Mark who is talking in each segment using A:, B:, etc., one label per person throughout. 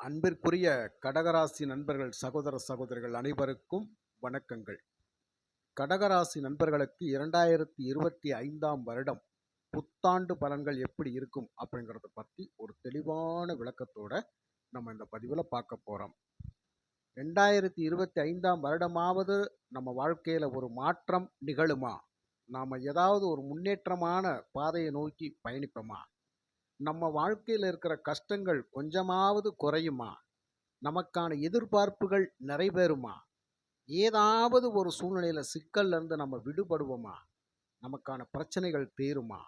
A: அன்பிற்குரிய கடகராசி நண்பர்கள் சகோதர சகோதரிகள் அனைவருக்கும் வணக்கங்கள். கடகராசி நண்பர்களுக்கு இரண்டாயிரத்தி இருபத்தி ஐந்தாம் வருடம் புத்தாண்டு பலன்கள் எப்படி இருக்கும் அப்படிங்கிறத பற்றி ஒரு தெளிவான விளக்கத்தோட நம்ம இந்த பதிவில் பார்க்க போகிறோம் ரெண்டாயிரத்தி இருபத்தி ஐந்தாம் வருடமாவது நம்ம வாழ்க்கையில் ஒரு மாற்றம் நிகழுமா? நாம் ஏதாவது ஒரு முன்னேற்றமான பாதையை நோக்கி பயணிப்போமா? நம்ம வாழ்க்கையில் இருக்கிற கஷ்டங்கள் கொஞ்சமாவது குறையுமா? நமக்கான எதிர்பார்ப்புகள் நிறைவேறுமா? ஏதாவது ஒரு சூழ்நிலையில் சிக்கல்லேருந்து நம்ம விடுபடுவோமா? நமக்கான பிரச்சனைகள் தீருமா?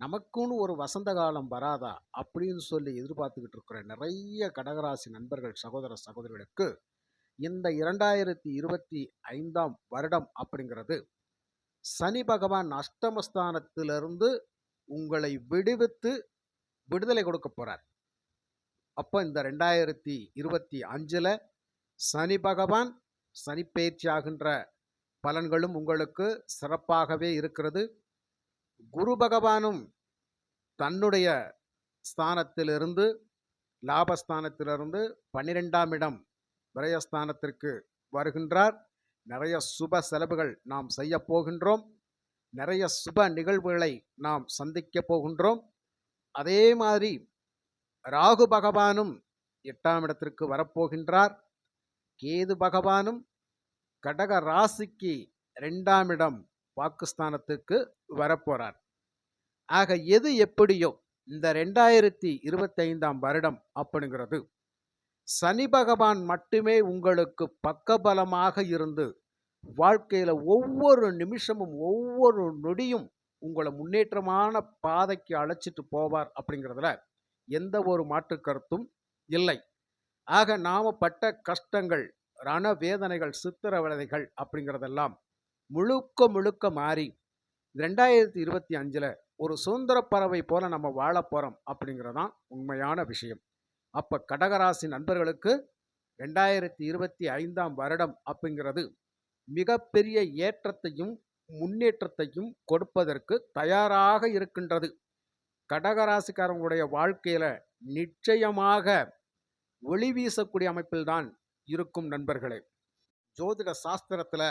A: நமக்குன்னு ஒரு வசந்த காலம் வராதா? அப்படின்னு சொல்லி எதிர்பார்த்துக்கிட்டு இருக்கிற நிறைய கடகராசி நண்பர்கள் சகோதர சகோதரிகளுக்கு இந்த இரண்டாயிரத்தி இருபத்தி ஐந்தாம் வருடம் அப்படிங்கிறது சனி பகவான் அஷ்டமஸ்தானத்திலிருந்து உங்களை விடுவித்து விடுதலை கொடுக்க போகிறார் அப்போ இந்த ரெண்டாயிரத்தி இருபத்தி அஞ்சில் சனி பகவான் சனிப்பெயர்ச்சி ஆகின்ற பலன்களும் உங்களுக்கு சிறப்பாகவே இருக்கிறது. குரு பகவானும் தன்னுடைய ஸ்தானத்திலிருந்து லாபஸ்தானத்திலிருந்து பன்னிரெண்டாம் இடம் விரயஸ்தானத்திற்கு வருகின்றார். நிறைய சுப செலவுகள் நாம் செய்ய போகின்றோம். நிறைய சுப நிகழ்வுகளை நாம் சந்திக்க போகின்றோம். அதே மாதிரி ராகு பகவானும் எட்டாம் இடத்திற்கு வரப்போகின்றார். கேது பகவானும் கடக ராசிக்கு ரெண்டாம் இடம் பாகிஸ்தானத்துக்கு வரப்போறார். ஆக எது எப்படியோ இந்த ரெண்டாயிரத்தி இருபத்தைந்தாம் வருடம் அப்படிங்கிறது சனி பகவான் மட்டுமே உங்களுக்கு பக்கபலமாக இருந்து வாழ்க்கையில் ஒவ்வொரு நிமிஷமும் ஒவ்வொரு நொடியும் உங்களை முன்னேற்றமான பாதைக்கு அழைச்சிட்டு போவார் அப்படிங்கிறதுல எந்த ஒரு மாற்று கருத்தும் இல்லை. ஆக நாம பட்ட கஷ்டங்கள் ரண வேதனைகள் சித்திரவதைகள் அப்படிங்கிறதெல்லாம் முழுக்க முழுக்க மாறி ரெண்டாயிரத்தி இருபத்தி அஞ்சில் ஒரு சுதந்திர பறவை போல நம்ம வாழ போகிறோம் அப்படிங்கிறதான் உண்மையான விஷயம். அப்போ கடகராசி நண்பர்களுக்கு ரெண்டாயிரத்தி இருபத்தி ஐந்தாம் வருடம் அப்படிங்கிறது மிகப்பெரிய ஏற்றத்தையும் முன்னேற்றத்தையும் கொடுப்பதற்கு தயாராக இருக்கின்றது. கடகராசிக்காரங்களுடைய வாழ்க்கையில் நிச்சயமாக ஒளி வீசக்கூடிய அமைப்பில்தான் இருக்கும் நண்பர்களே. ஜோதிட சாஸ்திரத்தில்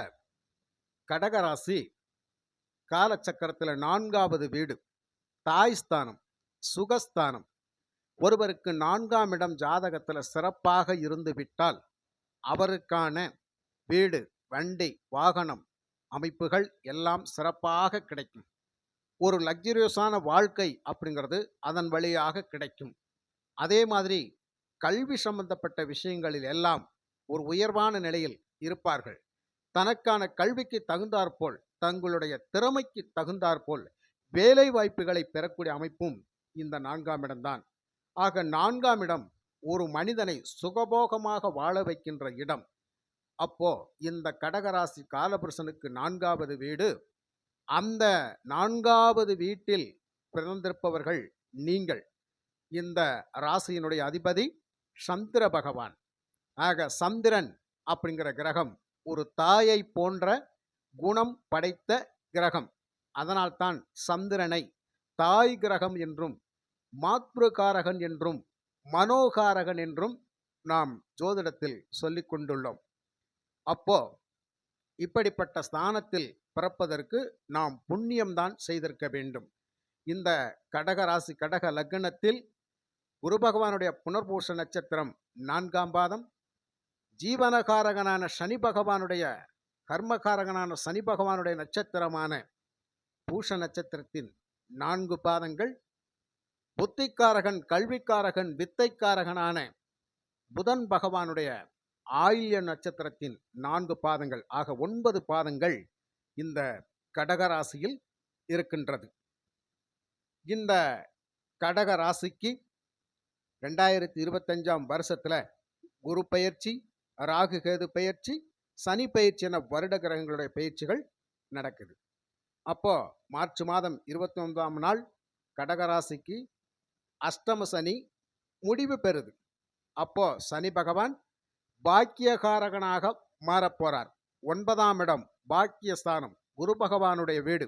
A: கடகராசி காலச்சக்கரத்தில் நான்காவது வீடு தாய் ஸ்தானம் சுகஸ்தானம். ஒருவருக்கு நான்காம் இடம் ஜாதகத்தில் சிறப்பாக இருந்துவிட்டால் அவருக்கான வீடு வண்டி வாகனம் அமைப்புகள் எல்லாம் சிறப்பாக கிடைக்கும். ஒரு லக்ஸரியஸான வாழ்க்கை அப்படிங்கிறது அதன் வழியாக கிடைக்கும். அதே மாதிரி கல்வி சம்பந்தப்பட்ட விஷயங்களில் எல்லாம் ஒரு உயர்வான நிலையில் இருப்பார்கள். தனக்கான கல்விக்கு தகுந்தாற்போல் தங்களுடைய திறமைக்கு தகுந்தாற்போல் வேலை வாய்ப்புகளை பெறக்கூடிய அமைப்பும் இந்த நான்காம் இடம்தான் ஆக நான்காம் இடம் ஒரு மனிதனை சுகபோகமாக வாழ வைக்கின்ற இடம். அப்போ இந்த கடகராசி காலபுருஷனுக்கு நான்காவது வீடு. அந்த நான்காவது வீட்டில் பிறந்திருப்பவர்கள் நீங்கள். இந்த ராசியினுடைய அதிபதி சந்திர பகவான். ஆக சந்திரன் அப்படிங்கிற கிரகம் ஒரு தாயை போன்ற குணம் படைத்த கிரகம். அதனால்தான் சந்திரனை தாய் கிரகம் என்றும் மாத்ருகாரகன் என்றும் மனோகாரகன் என்றும் நாம் ஜோதிடத்தில் சொல்லிக் கொண்டுள்ளோம். அப்போ இப்படிப்பட்ட ஸ்தானத்தில் பிறப்பதற்கு நாம் புண்ணியம்தான் செய்திருக்க வேண்டும். இந்த கடக ராசி கடக லக்னத்தில் குரு பகவானுடைய புனர்பூச நட்சத்திரம் நான்காம் பாதம். ஜீவனகாரகனான சனி பகவானுடைய கர்மகாரகனான சனி பகவானுடைய நட்சத்திரமான பூஷ நட்சத்திரத்தின் நான்கு பாதங்கள். புத்திக்காரகன் கல்விக்காரகன் வித்தைக்காரகனான புதன் பகவானுடைய ஆயில்ய நட்சத்திரத்தின் நான்கு பாதங்கள் ஆக ஒன்பது பாதங்கள் இந்த கடகராசியில் இருக்கின்றது. இந்த கடக ராசிக்கு ரெண்டாயிரத்தி இருபத்தஞ்சாம் வருஷத்தில் குரு பயிற்சி ராகு கேது பயிற்சி சனி பயிற்சி என வருட கிரகங்களுடைய பயிற்சிகள் நடக்குது. அப்போ மார்ச் மாதம் இருபத்தி ஒன்பதாம் நாள் கடகராசிக்கு அஷ்டம சனி முடிவு பெறுது. அப்போ சனி பகவான் பாக்கியகாரகனாக மாறப்போறார். ஒன்பதாம் இடம் பாக்கியஸ்தானம். குரு பகவானுடைய வீடு.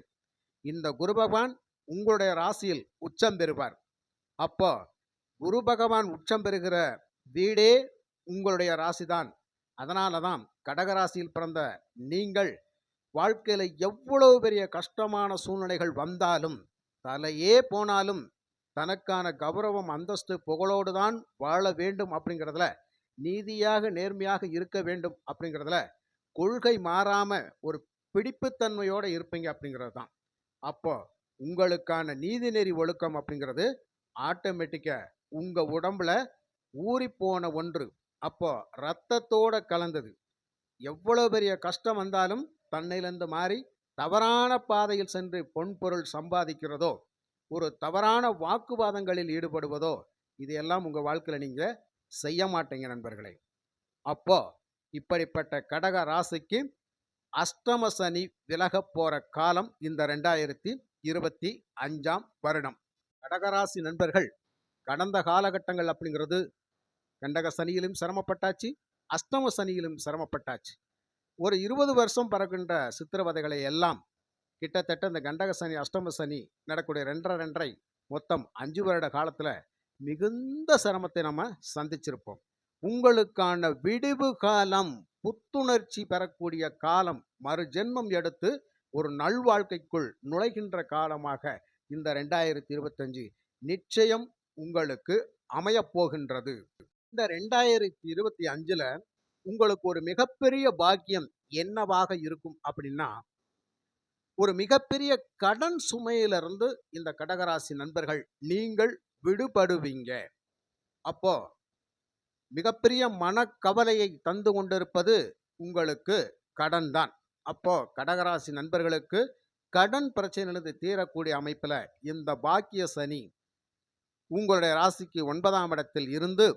A: இந்த குரு பகவான் உங்களுடைய ராசியில் உச்சம் பெறுவார். அப்போ குரு பகவான் உச்சம் பெறுகிற வீடே உங்களுடைய ராசிதான். அதனால தான் கடகராசியில் பிறந்த நீங்கள் வாழ்க்கையில் எவ்வளவு பெரிய கஷ்டமான சூழ்நிலைகள் வந்தாலும் தலையே போனாலும் தனக்கான கௌரவம் அந்தஸ்து புகழோடு தான் வாழ வேண்டும் அப்படிங்கிறதுல நீதியாக நேர்மையாக இருக்க வேண்டும் அப்படிங்கிறதுல கொள்கை மாறாமல் ஒரு பிடிப்புத்தன்மையோடு இருப்பீங்க அப்படிங்கிறது தான் அப்போ உங்களுக்கான நீதிநெறி ஒழுக்கம் அப்படிங்கிறது ஆட்டோமேட்டிக்காக உங்கள் உடம்புல ஊறிப்போன ஒன்று. அப்போ ரத்தத்தோட கலந்தது. எவ்வளோ பெரிய கஷ்டம் வந்தாலும் தன்னையிலேருந்து மாறி தவறான பாதையில் சென்று பொன்பொருள் சம்பாதிக்கிறதோ ஒரு தவறான வாக்குவாதங்களில் ஈடுபடுவதோ இதையெல்லாம் உங்கள் வாழ்க்கையில் நீங்கள் செய்ய மாட்டேங்க நண்பர்களே. அப்போ இப்படிப்பட்ட கடக ராசிக்கு அஷ்டம சனி விலக போற காலம் இந்த ரெண்டாயிரத்தி இருபத்தி அஞ்சாம் வருடம் கடகராசி நண்பர்கள் கடந்த காலகட்டங்கள் அப்படிங்கிறது கண்டக சனியிலும் சிரமப்பட்டாச்சு அஷ்டம சனியிலும் சிரமப்பட்டாச்சு. ஒரு இருபது வருஷம் பறக்கின்ற சித்திரவதைகளை எல்லாம் கிட்டத்தட்ட இந்த கண்டக சனி அஷ்டம சனி நடக்கூடிய ரெண்டரை ரெண்டரை மொத்தம் அஞ்சு வருட காலத்துல மிகுந்த சிரமத்தை நம்ம சந்திச்சிருப்போம். உங்களுக்கான விடிவு காலம் புத்துணர்ச்சி பெறக்கூடிய காலம் மறு ஜென்மம் எடுத்து ஒரு நல்வாழ்க்கைக்குள் நுழைகின்ற காலமாக இந்த ரெண்டாயிரத்தி இருபத்தஞ்சு நிச்சயம் உங்களுக்கு அமையப் போகின்றது. இந்த ரெண்டாயிரத்தி இருபத்தி அஞ்சுல உங்களுக்கு ஒரு மிகப்பெரிய பாக்கியம் என்னவாக இருக்கும் அப்படின்னா ஒரு மிகப்பெரிய கடன் சுமையிலிருந்து இந்த கடகராசி நண்பர்கள் நீங்கள் விடுபடுவீங்க. அப்போ மிகப்பெரிய மனக்கவலையை தந்து கொண்டிருப்பது உங்களுக்கு கடன் தான் அப்போ கடகராசி நண்பர்களுக்கு கடன் பிரச்சனையிலிருந்து தீரக்கூடிய அமைப்பில் இந்த பாக்கிய சனி உங்களுடைய ராசிக்கு ஒன்பதாம் இடத்தில் இருந்து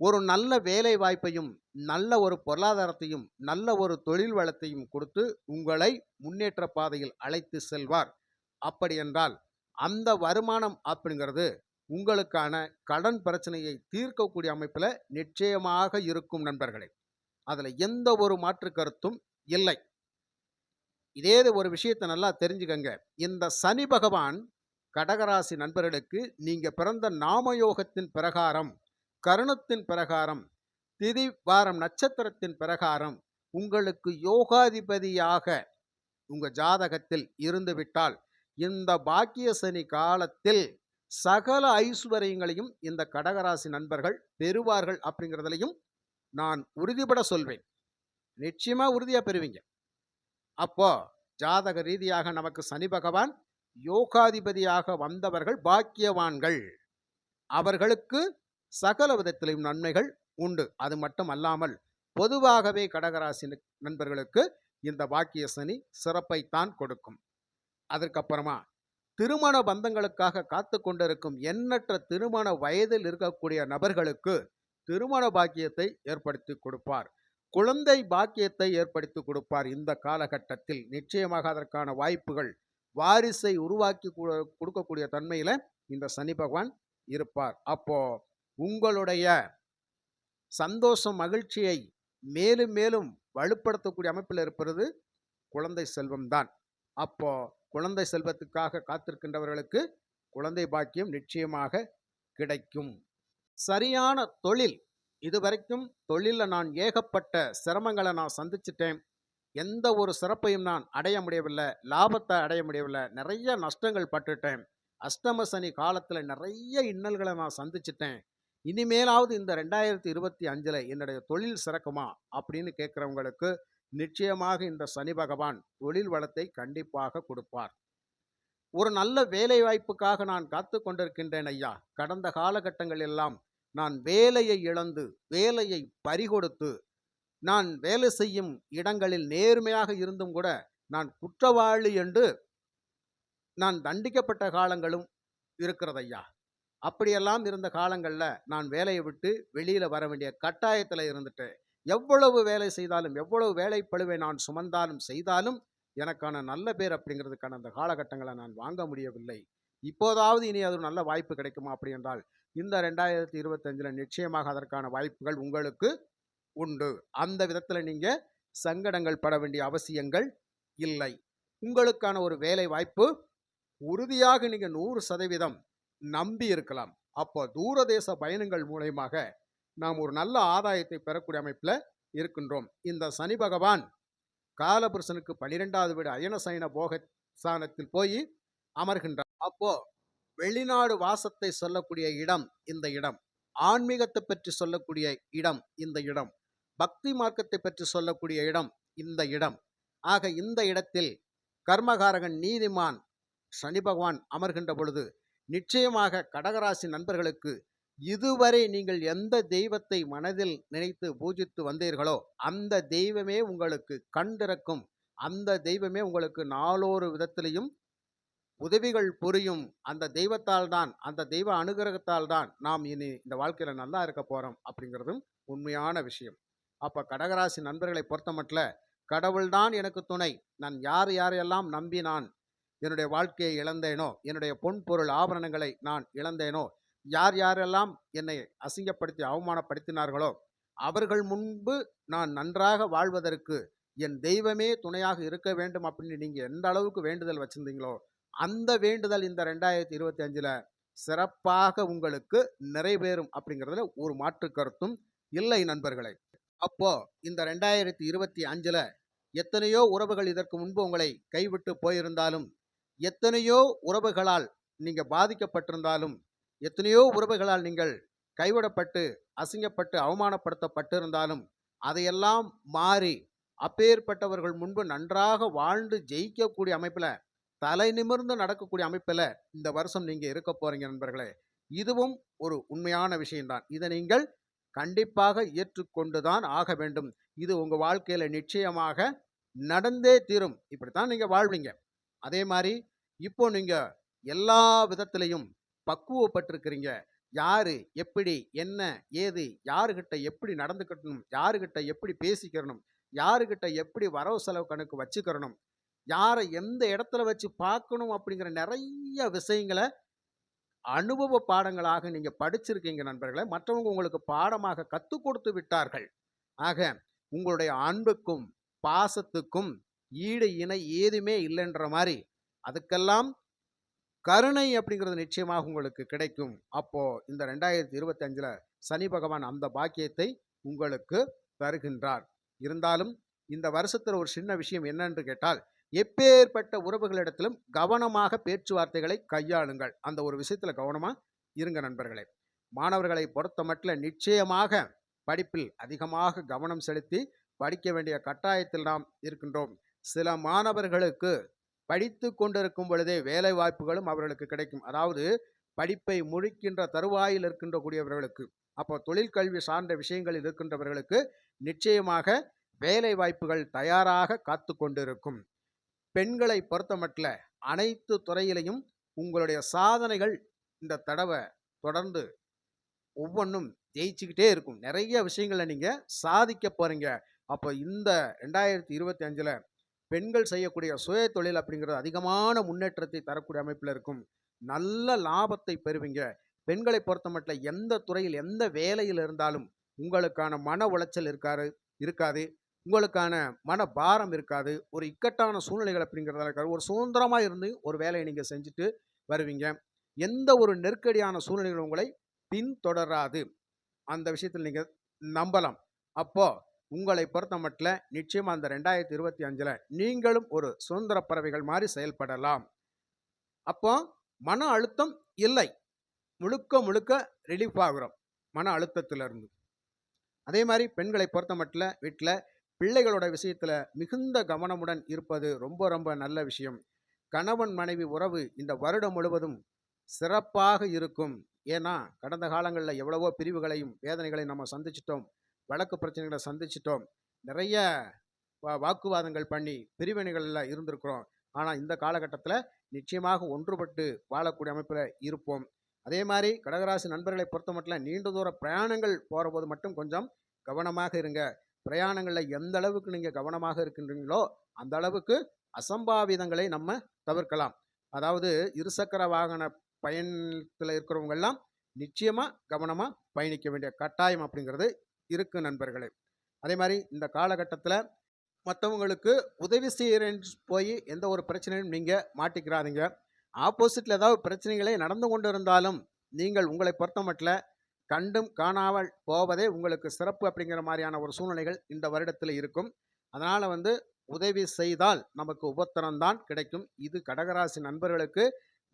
A: ஒரு நல்ல வேலை வாய்ப்பையும் நல்ல ஒரு பொருளாதாரத்தையும் நல்ல ஒரு தொழில் வளத்தையும் கொடுத்து உங்களை முன்னேற்ற பாதையில் அழைத்து செல்வார். அப்படி என்றால் அந்த வருமானம் அப்படிங்கிறது உங்களுக்கான கடன் பிரச்சனையை தீர்க்கக்கூடிய அமைப்பில் நிச்சயமாக இருக்கும் நண்பர்களே. அதில் எந்த ஒரு மாற்று கருத்தும் இல்லை. இதே ஒரு விஷயத்தை நல்லா தெரிஞ்சுக்கங்க. இந்த சனி பகவான் கடகராசி நண்பர்களுக்கு நீங்க பிறந்த நாமயோகத்தின் பிரகாரம் கருணத்தின் பிரகாரம் திதி வாரம் நட்சத்திரத்தின் பிரகாரம் உங்களுக்கு யோகாதிபதியாக உங்க ஜாதகத்தில் இருந்துவிட்டால் இந்த பாக்கிய சனி காலத்தில் சகல ஐஸ்வர்யங்களையும் இந்த கடகராசி நண்பர்கள் பெறுவார்கள் அப்படிங்கிறதுலையும் நான் உறுதிபட சொல்வேன். நிச்சயமா உறுதியா பெறுவீங்க. அப்போ ஜாதக ரீதியாக நமக்கு சனி பகவான் யோகாதிபதியாக வந்தவர்கள் பாக்கியவான்கள். அவர்களுக்கு சகல விதத்திலும் நன்மைகள் உண்டு. அது மட்டும் அல்லாமல் பொதுவாகவே கடகராசி நண்பர்களுக்கு இந்த பாக்கிய சனி சிறப்பைத்தான் கொடுக்கும். அதற்கப்புறமா திருமண பந்தங்களுக்காக காத்து கொண்டிருக்கும் எண்ணற்ற திருமண வயதில் இருக்கக்கூடிய நபர்களுக்கு திருமண பாக்கியத்தை ஏற்படுத்தி கொடுப்பார். குழந்தை பாக்கியத்தை ஏற்படுத்தி கொடுப்பார் இந்த காலகட்டத்தில். நிச்சயமாக அதற்கான வாய்ப்புகள் வாரிசை உருவாக்கி கொடுக்கக்கூடிய தன்மையில் இந்த சனி பகவான் இருப்பார். அப்போ உங்களுடைய சந்தோஷம் மகிழ்ச்சியை மேலும் மேலும் வலுப்படுத்தக்கூடிய அமைப்பில் இருப்பது குழந்தை செல்வம் தான் அப்போ குழந்தை செல்வத்துக்காக காத்திருக்கின்றவர்களுக்கு குழந்தை பாக்கியம் நிச்சயமாக கிடைக்கும். சரியான தொழில் இதுவரைக்கும் தொழிலில் நான் ஏகப்பட்ட சிரமங்களை நான் சந்திச்சிட்டேன். எந்த ஒரு சிறப்பையும் நான் அடைய முடியவில்லை லாபத்தை அடைய முடியவில்லை நிறைய நஷ்டங்கள் பட்டுட்டேன். அஷ்டம சனி காலத்தில் நிறைய இன்னல்களை நான் சந்திச்சிட்டேன். இனிமேலாவது இந்த ரெண்டாயிரத்தி இருபத்தி அஞ்சில் என்னுடைய தொழில் சிறக்குமா அப்படின்னு கேட்குறவங்களுக்கு நிச்சயமாக இந்த சனி பகவான் தொழில் வளத்தை கண்டிப்பாக கொடுப்பார். ஒரு நல்ல வேலை வாய்ப்புக்காக நான் காத்து கொண்டிருக்கின்றேன் ஐயா. கடந்த காலகட்டங்கள் எல்லாம் நான் வேலையை இழந்து வேலையை பறிகொடுத்து நான் வேலை செய்யும் இடங்களில் நேர்மையாக இருந்தும் கூட நான் குற்றவாளி என்று நான் தண்டிக்கப்பட்ட காலங்களும் இருக்கிறது ஐயா. அப்படியெல்லாம் இருந்த காலங்களில் நான் வேலையை விட்டு வெளியில் வர வேண்டிய கட்டாயத்தில் இருந்துட்டு எவ்வளவு வேலை செய்தாலும் எவ்வளவு வேலை பழுவை நான் சுமந்தாலும் செய்தாலும் எனக்கான நல்ல பேர் அப்படிங்கிறதுக்கான அந்த காலகட்டங்களை நான் வாங்க முடியவில்லை. இப்போதாவது இனி அது ஒரு நல்ல வாய்ப்பு கிடைக்குமா அப்படி என்றால் இந்த ரெண்டாயிரத்தி இருபத்தஞ்சில் நிச்சயமாக அதற்கான வாய்ப்புகள் உங்களுக்கு உண்டு. அந்த விதத்தில் நீங்கள் சங்கடங்கள் பட வேண்டிய அவசியங்கள் இல்லை. உங்களுக்கான ஒரு வேலை வாய்ப்பு உறுதியாக நீங்கள் நூறு சதவீதம் நம்பி இருக்கலாம். அப்போ தூரதேச பயணங்கள் மூலயமாக நாம் ஒரு நல்ல ஆதாயத்தை பெறக்கூடிய அமைப்பில் இருக்கின்றோம். இந்த சனி பகவான் காலபுருஷனுக்கு பன்னிரெண்டாவது வீடு அயன சயன போக ஸ்தானத்தில் போய் அமர்கின்றார். அப்போ வெளிநாடு வாசத்தை சொல்லக்கூடிய இடம் இந்த இடம். ஆன்மீகத்தை பற்றி சொல்லக்கூடிய இடம் இந்த இடம். பக்தி மார்க்கத்தை பற்றி சொல்லக்கூடிய இடம் இந்த இடம். ஆக இந்த இடத்தில் கர்மகாரகன் நீதிமான் சனி பகவான் அமர்கின்ற பொழுது நிச்சயமாக கடகராசி நண்பர்களுக்கு இதுவரை நீங்கள் எந்த தெய்வத்தை மனதில் நினைத்து பூஜித்து வந்தீர்களோ அந்த தெய்வமே உங்களுக்கு கண்டிறக்கும் அந்த தெய்வமே உங்களுக்கு நாளொரு விதத்திலையும் உதவிகள் புரியும். அந்த தெய்வத்தால் தான் அந்த தெய்வ அனுகிரகத்தால் தான் நாம் இனி இந்த வாழ்க்கையில் நல்லா இருக்க போகிறோம் அப்படிங்கிறதும் உண்மையான விஷயம். அப்போ கடகராசி நண்பர்களை பொறுத்த மட்டும் கடவுள்தான் எனக்கு துணை. நான் யார் யாரையெல்லாம் நம்பி நான் என்னுடைய வாழ்க்கையை இழந்தேனோ என்னுடைய பொன் பொருள் ஆபரணங்களை நான் இழந்தேனோ யார் யாரெல்லாம் என்னை அசிங்கப்படுத்தி அவமானப்படுத்தினார்களோ அவர்கள் முன்பு நான் நன்றாக வாழ்வதற்கு என் தெய்வமே துணையாக இருக்க வேண்டும் அப்படின்னு நீங்கள் எந்த அளவுக்கு வேண்டுதல் வச்சிருந்தீங்களோ அந்த வேண்டுதல் இந்த ரெண்டாயிரத்தி இருபத்தி அஞ்சில் சிறப்பாக உங்களுக்கு நிறைவேறும் அப்படிங்கிறதுல ஒரு மாற்று கருத்தும் இல்லை நண்பர்களை. அப்போ இந்த ரெண்டாயிரத்தி இருபத்தி அஞ்சில் எத்தனையோ உறவுகள் இதற்கு முன்பு உங்களை கைவிட்டு போயிருந்தாலும் எத்தனையோ உறவுகளால் நீங்கள் பாதிக்கப்பட்டிருந்தாலும் எத்தனையோ உறவுகளால் நீங்கள் கைவிடப்பட்டு அசிங்கப்பட்டு அவமானப்படுத்தப்பட்டிருந்தாலும் அதையெல்லாம் மாறி அப்பேற்பட்டவர்கள் முன்பு நன்றாக வாழ்ந்து ஜெயிக்கக்கூடிய அமைப்பில் தலை நிமிர்ந்து நடக்கக்கூடிய அமைப்பில் இந்த வருஷம் நீங்கள் இருக்க போறீங்க நண்பர்களே. இதுவும் ஒரு உண்மையான விஷயம்தான். இதை நீங்கள் கண்டிப்பாக ஏற்றுக்கொண்டு தான் ஆக வேண்டும். இது உங்கள் வாழ்க்கையில் நிச்சயமாக நடந்தே தீரும். இப்படித்தான் நீங்கள் வாழ்வீங்க. அதே மாதிரி இப்போ நீங்கள் எல்லா விதத்திலையும் பக்குவப்பட்டிருக்கிறீங்க. யாரு எப்படி என்ன ஏது யாருக்கிட்ட எப்படி நடந்துக்கட்டணும் யாருக்கிட்ட எப்படி பேசிக்கிறணும் யாருக்கிட்ட எப்படி வரவு செலவு கணக்கு வச்சுக்கிறணும் யாரை எந்த இடத்துல வச்சு பார்க்கணும் அப்படிங்கிற நிறைய விஷயங்களை அனுபவ பாடங்களாக நீங்க படிச்சிருக்கீங்க நண்பர்களே. மற்றவங்க உங்களுக்கு பாடமாக கற்றுக் கொடுத்து விட்டார்கள். ஆக உங்களுடைய அன்புக்கும் பாசத்துக்கும் ஈடு இணை ஏதுமே இல்லைன்ற மாதிரி அதுக்கெல்லாம் கருணை அப்படிங்கிறது நிச்சயமாக உங்களுக்கு கிடைக்கும். அப்போ இந்த ரெண்டாயிரத்தி இருபத்தஞ்சில் சனி பகவான் அந்த பாக்கியத்தை உங்களுக்கு தருகின்றார். இருந்தாலும் இந்த வருஷத்தில் ஒரு சின்ன விஷயம் என்னென்று கேட்டால் எப்பேற்பட்ட உறவுகளிடத்திலும் கவனமாக பேச்சுவார்த்தைகளை கையாளுங்கள். அந்த ஒரு விஷயத்துல கவனமா இருங்க நண்பர்களே. மாணவர்களை பொறுத்த மட்டும் நிச்சயமாக படிப்பில் அதிகமாக கவனம் செலுத்தி படிக்க வேண்டிய கட்டாயத்தில் நாம் இருக்கின்றோம். சில மாணவர்களுக்கு படித்து கொண்டிருக்கும் பொழுதே வேலை வாய்ப்புகளும் அவர்களுக்கு கிடைக்கும். அதாவது படிப்பை முடிக்கின்ற தருவாயில் இருக்கின்ற கூடியவர்களுக்கு அப்போ தொழிற்கல்வி சார்ந்த விஷயங்களில் இருக்கின்றவர்களுக்கு நிச்சயமாக வேலை வாய்ப்புகள் தயாராக காத்து கொண்டிருக்கும். பெண்களை பொறுத்தமட்டில் அனைத்து துறையிலையும் உங்களுடைய சாதனைகள் இந்த தடவை தொடர்ந்து ஒவ்வொன்றும் ஜெயிச்சுக்கிட்டே இருக்கும். நிறைய விஷயங்களை நீங்கள் சாதிக்க போகிறீங்க அப்போ இந்த ரெண்டாயிரத்தி இருபத்தி அஞ்சில் பெண்கள் செய்யக்கூடிய சுய தொழில் அப்படிங்கிறது அதிகமான முன்னேற்றத்தை தரக்கூடிய அமைப்பில் இருக்கும். நல்ல லாபத்தை பெறுவீங்க. பெண்களை பொறுத்த மட்டும் எந்த துறையில் எந்த வேலையில் இருந்தாலும் உங்களுக்கான மன உளைச்சல் இருக்காது இருக்காது. உங்களுக்கான மன பாரம் இருக்காது. ஒரு இக்கட்டான சூழ்நிலைகள் அப்படிங்கிறதால இருக்காது. ஒரு சுதந்திரமாக இருந்து ஒரு வேலையை நீங்கள் செஞ்சுட்டு வருவீங்க. எந்த ஒரு நெருக்கடியான சூழ்நிலைகள் உங்களை பின்தொடராது. அந்த விஷயத்தில் நீங்கள் நம்பலாம். அப்போது உங்களை பொறுத்த மட்டும் நிச்சயமாக அந்த ரெண்டாயிரத்தி இருபத்தி அஞ்சில் நீங்களும் ஒரு சுதந்திர பறவைகள் மாதிரி செயல்படலாம். அப்போ மன அழுத்தம் இல்லை. முழுக்க முழுக்க ரிலீஃப் ஆகுறோம். மன அழுத்தத்திலிருந்து. அதே மாதிரி பெண்களை பொறுத்த மட்டில் வீட்டில் பிள்ளைகளோட விஷயத்தில் மிகுந்த கவனமுடன் இருப்பது ரொம்ப ரொம்ப நல்ல விஷயம். கணவன் மனைவி உறவு இந்த வருடம் முழுவதும் சிறப்பாக இருக்கும். ஏன்னா கடந்த காலங்களில் எவ்வளவோ பிரிவுகளையும் வேதனைகளையும் நம்ம சந்திச்சிட்டோம். வழக்கு பிரச்சனைகளை சந்திச்சிட்டோம். நிறைய வாக்குவாதங்கள் பண்ணி பிரிவினைகளில் இருந்திருக்கிறோம். ஆனால் இந்த காலகட்டத்தில் நிச்சயமாக ஒன்றுபட்டு வாழக்கூடிய அமைப்பில் இருப்போம். அதே மாதிரி கடகராசி நண்பர்களை பொறுத்த மட்டும் நீண்ட தூர பிரயாணங்கள் போகிற போது மட்டும் கொஞ்சம் கவனமாக இருங்க. பிரயாணங்களில் எந்த அளவுக்கு நீங்கள் கவனமாக இருக்கின்றீங்களோ அந்த அளவுக்கு அசம்பாவிதங்களை நம்ம தவிர்க்கலாம். அதாவது இருசக்கர வாகன பயணத்தில் இருக்கிறவங்கெல்லாம் நிச்சயமாக கவனமாக பயணிக்க வேண்டிய கட்டாயம் அப்படிங்கிறது இருக்கு நண்பர்களே. அதே மாதிரி இந்த காலகட்டத்தில் மற்றவங்களுக்கு உதவி செய்கிறேன்னு போய் எந்த ஒரு பிரச்சனையும் நீங்கள் மாட்டிக்கிறாதீங்க. ஆப்போசிட்டில் ஏதாவது பிரச்சனைகளே நடந்து கொண்டு இருந்தாலும் நீங்கள் உங்களை பொறுத்த மட்டும் கண்டும் காணாமல் போவதே உங்களுக்கு சிறப்பு அப்படிங்கிற மாதிரியான ஒரு சூழ்நிலைகள் இந்த வருடத்தில் இருக்கும். அதனால் வந்து உதவி செய்தால் நமக்கு உபத்திரம்தான் கிடைக்கும். இது கடகராசி நண்பர்களுக்கு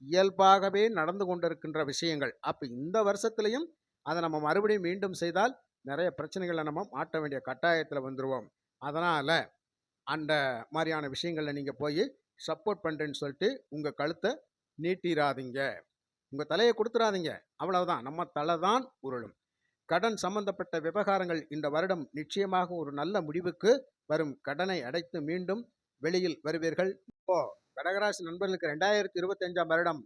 A: இயல்பாகவே நடந்து கொண்டிருக்கின்ற விஷயங்கள். அப்போ இந்த வருஷத்துலையும் அதை நம்ம மறுபடியும் மீண்டும் செய்தால் நிறைய பிரச்சனைகளை நம்ம மாட்ட வேண்டிய கட்டாயத்தில் வந்துடுவோம் அதனால் அந்த மாதிரியான விஷயங்களில் நீங்கள் போய் சப்போர்ட் பண்ணுறேன்னு சொல்லிட்டு உங்கள் கழுத்தை நீட்டிராதீங்க. உங்கள் தலையை கொடுத்துறாதீங்க. அவ்வளவுதான். நம்ம தலை தான் உருளும். கடன் சம்பந்தப்பட்ட விவகாரங்கள் இந்த வருடம் நிச்சயமாக ஒரு நல்ல முடிவுக்கு வரும். கடனை அடைத்து மீண்டும் வெளியில் வருவீர்கள். இப்போ கடகராசி நண்பர்களுக்கு ரெண்டாயிரத்தி இருபத்தஞ்சாம் வருடம்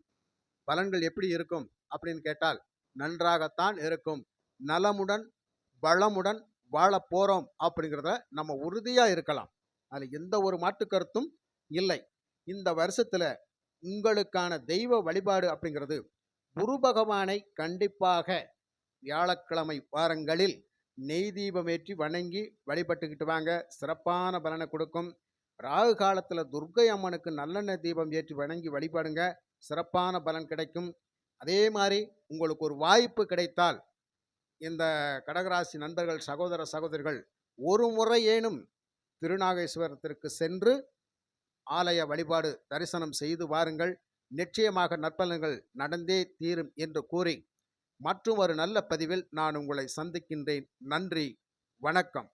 A: பலன்கள் எப்படி இருக்கும் அப்படின்னு கேட்டால் நன்றாகத்தான் இருக்கும். நலமுடன் வளமுடன் வாழ போறோம் அப்படிங்கிறத நம்ம உறுதியா இருக்கலாம். அதில் எந்த ஒரு மாற்று கருத்தும் இல்லை. இந்த வருஷத்துல உங்களுக்கான தெய்வ வழிபாடு அப்படிங்கிறது குரு பகவானை கண்டிப்பாக வியாழக்கிழமை வாரங்களில் நெய் தீபமேற்றி வணங்கி வழிபட்டுக்கிட்டு வாங்க. சிறப்பான பலனை கொடுக்கும். ராகு காலத்தில் துர்க்கை அம்மனுக்கு நல்லெண்ணெய் தீபம் ஏற்றி வணங்கி வழிபாடுங்க. சிறப்பான பலன் கிடைக்கும். அதே மாதிரி உங்களுக்கு ஒரு வாய்ப்பு கிடைத்தால் இந்த கடகராசி நண்பர்கள் சகோதர சகோதரிகள் ஒரு முறையேனும் திருநாகேஸ்வரத்திற்கு சென்று ஆலய வழிபாடு தரிசனம் செய்து வாருங்கள். நிச்சயமாக நற்பலன்கள் நடந்தே தீரும் என்று கூறி மற்றும் ஒரு நல்ல பதிவில் நான் உங்களை சந்திக்கின்றேன். நன்றி. வணக்கம்.